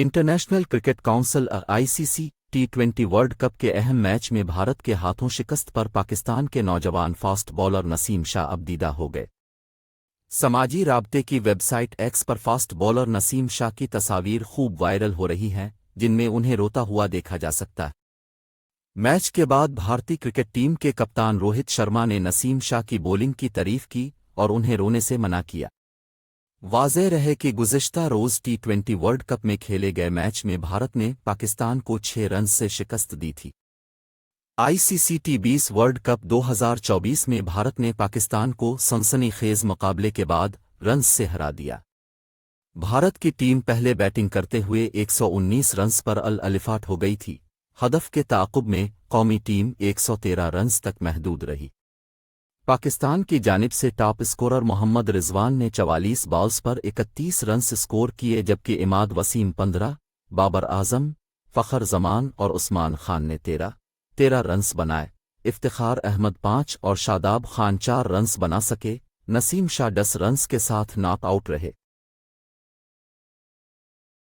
International Cricket Council I C C T twenty World Cup کے اہم match میں بھارت کے ہاتھوں شکست پر پاکستان کے نوجوان فاسٹ بولر نسیم شاہ اب دیدہ ہو گئے۔ سماجی رابطے کی ویب سائٹ ایکس پر فاسٹ بولر نسیم شاہ کی تصاویر خوب وائرل ہو رہی ہیں، جن میں انہیں روتا ہوا دیکھا جا سکتا ہے۔ میچ کے بعد بھارتی کرکٹ ٹیم کے کپتان روہت شرما نے نسیم شاہ کی بولنگ کی تعریف کی اور انہیں رونے سے منع کیا۔ واضح رہے کہ گزشتہ روز ٹی ٹوینٹی ورلڈ کپ میں کھیلے گئے میچ میں بھارت نے پاکستان کو چھ رنز سے شکست دی تھی۔ آئی سی سی ٹی بیس ورلڈ کپ دو ہزار چوبیس میں بھارت نے پاکستان کو سنسنی خیز مقابلے کے بعد رنز سے ہرا دیا۔ بھارت کی ٹیم پہلے بیٹنگ کرتے ہوئے ایک سو انیس رنز پر الفاٹ ہو گئی تھی۔ ہدف کے تعاقب میں قومی ٹیم ایک سو تیرہ رنز تک محدود رہی۔ پاکستان کی جانب سے ٹاپ اسکورر محمد رضوان نے چوالیس بالز پر اکتیس رنز اسکور کیے، جبکہ اماد وسیم پندرہ، بابر اعظم، فخر زمان اور عثمان خان نے تیرہ تیرہ رنز بنائے۔ افتخار احمد پانچ اور شاداب خان چار رنز بنا سکے۔ نسیم شاہ دس رنز کے ساتھ ناک آؤٹ رہے۔